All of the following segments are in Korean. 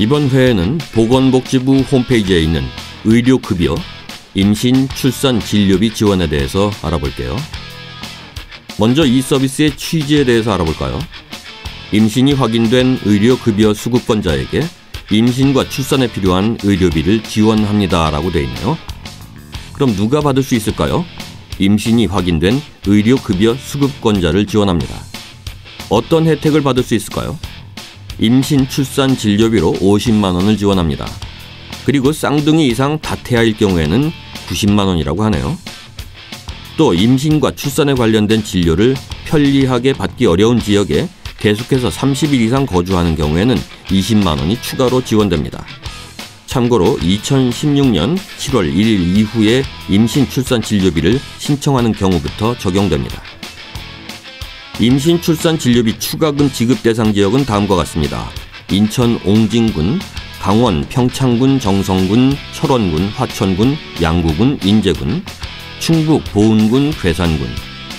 이번 회에는 보건복지부 홈페이지에 있는 의료급여, 임신, 출산, 진료비 지원에 대해서 알아볼게요. 먼저 이 서비스의 취지에 대해서 알아볼까요? 임신이 확인된 의료급여 수급권자에게 임신과 출산에 필요한 의료비를 지원합니다 라고 되어 있네요. 그럼 누가 받을 수 있을까요? 임신이 확인된 의료급여 수급권자를 지원합니다. 어떤 혜택을 받을 수 있을까요? 임신, 출산, 진료비로 50만 원을 지원합니다. 그리고 쌍둥이 이상 다태아일 경우에는 90만 원이라고 하네요. 또 임신과 출산에 관련된 진료를 편리하게 받기 어려운 지역에 계속해서 30일 이상 거주하는 경우에는 20만 원이 추가로 지원됩니다. 참고로 2016년 7월 1일 이후에 임신 출산 진료비를 신청하는 경우부터 적용됩니다. 임신 출산 진료비 추가금 지급 대상 지역은 다음과 같습니다. 인천 옹진군, 강원 평창군 정성군, 철원군 화천군, 양구군 인제군, 충북 보은군 괴산군,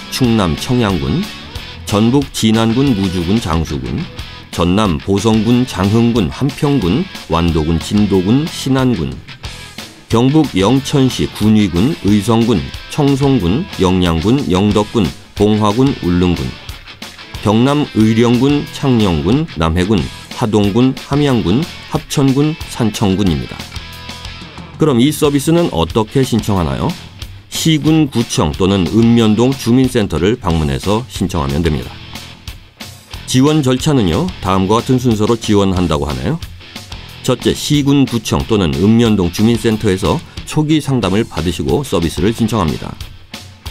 충남 청양군, 전북 진안군 무주군 장수군, 전남 보성군 장흥군 한평군 완도군 진도군 신안군, 경북 영천시 군위군 의성군 청송군 영양군 영덕군 봉화군 울릉군, 경남 의령군 창녕군 남해군 하동군 함양군 합천군 산청군입니다. 그럼 이 서비스는 어떻게 신청하나요? 시군 구청 또는 읍면동 주민센터를 방문해서 신청하면 됩니다. 지원 절차는요, 다음과 같은 순서로 지원한다고 하나요? 첫째, 시군 구청 또는 읍면동 주민센터에서 초기 상담을 받으시고 서비스를 신청합니다.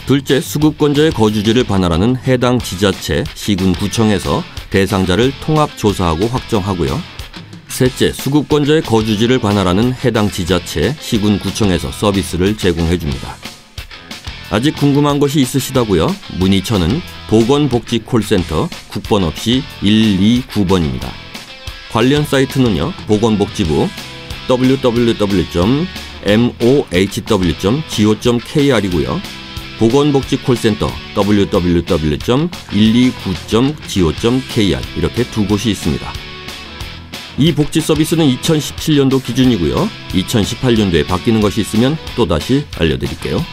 둘째, 수급권자의 거주지를 반환하는 해당 지자체, 시군 구청에서 대상자를 통합 조사하고 확정하고요. 셋째, 수급권자의 거주지를 관할하는 해당 지자체, 시군 구청에서 서비스를 제공해 줍니다. 아직 궁금한 것이 있으시다고요? 문의처는 보건복지 콜센터 국번 없이 129번입니다. 관련 사이트는요. 보건복지부 www.mohw.go.kr이고요. 보건복지 콜센터 www.129.go.kr 이렇게 두 곳이 있습니다. 이 복지 서비스는 2017년도 기준이고요. 2018년도에 바뀌는 것이 있으면 또다시 알려드릴게요.